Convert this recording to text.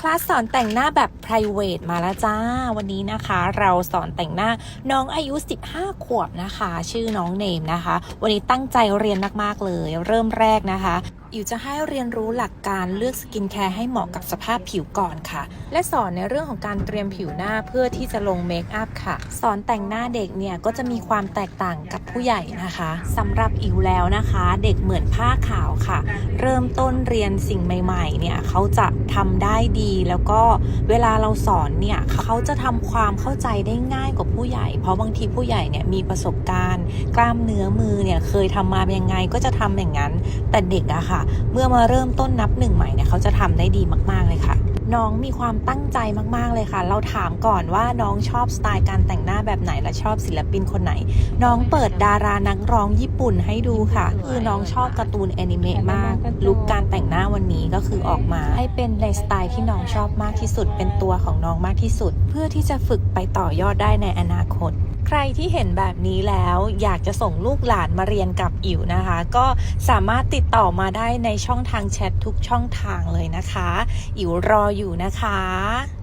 คลาสสอนแต่งหน้าแบบ p r i v a t มาแล้วจ้า วันนี้นะคะ เราสอนแต่งหน้าน้องอายุ 15 ขวบนะคะ ชื่อน้องเนมนะคะ วันนี้ตั้งใจเรียนมาก ๆ เลย เริ่มแรกนะคะ อยู่จะให้เรียนรู้หลักการเลือกสกินแคร์ให้เหมาะกับสภาพผิวก่อนค่ะ และสอนในเรื่องของการเตรียมผิวหน้าเพื่อที่จะลงเมคอัพค่ะ สอนแต่งหน้าเด็กเนี่ยก็จะมีความแตกต่างกับผู้ใหญ่นะคะสำหรับอิวแล้วนะคะ เด็กเหมือนผ้าขาวค่ะ เริ่มต้นเรียนสิ่งใหม่ๆเนี่ยเขาจะทำได้ดีแล้วก็เวลาเราสอนเนี่ยเขาจะทำความเข้าใจได้ง่ายกว่าผู้ใหญ่ เพราะบางทีผู้ใหญ่เนี่ยมีประสบการณ์ กล้ามเนื้อมือเนี่ยเคยทำมาเป็นยังไงก็จะทำอย่างนั้น แต่เด็กอะค่ะ เมื่อมาเริ่มต้นนับหนึ่งใหม่เนี่ยเขาจะทำได้ดีมากๆเลยค่ะ น้องมีความตั้งใจมากๆเลยค่ะ เราถามก่อนว่าน้องชอบสไตล์การแต่งหน้าแบบไหนและชอบศิลปินคนไหน น้องเปิดดารานักร้องญี่ปุ่นให้ดูค่ะ คือน้องชอบการ์ตูนแอนิเมะมากลุคการแต่งหน้าวันนี้ ก็คือออกมาให้เป็นในสไตล์ที่น้องชอบมากที่สุด เป็นตัวของน้องมากที่สุด เพื่อที่จะฝึกไปต่อยอดได้ในอนาคตใครที่เห็นแบบนี้แล้วอยากจะส่งลูกหลานมาเรียนกับอิ๋วนะคะ ก็สามารถติดต่อมาได้ในช่องทางแชททุกช่องทางเลยนะคะ อิ๋วรออยู่นะคะ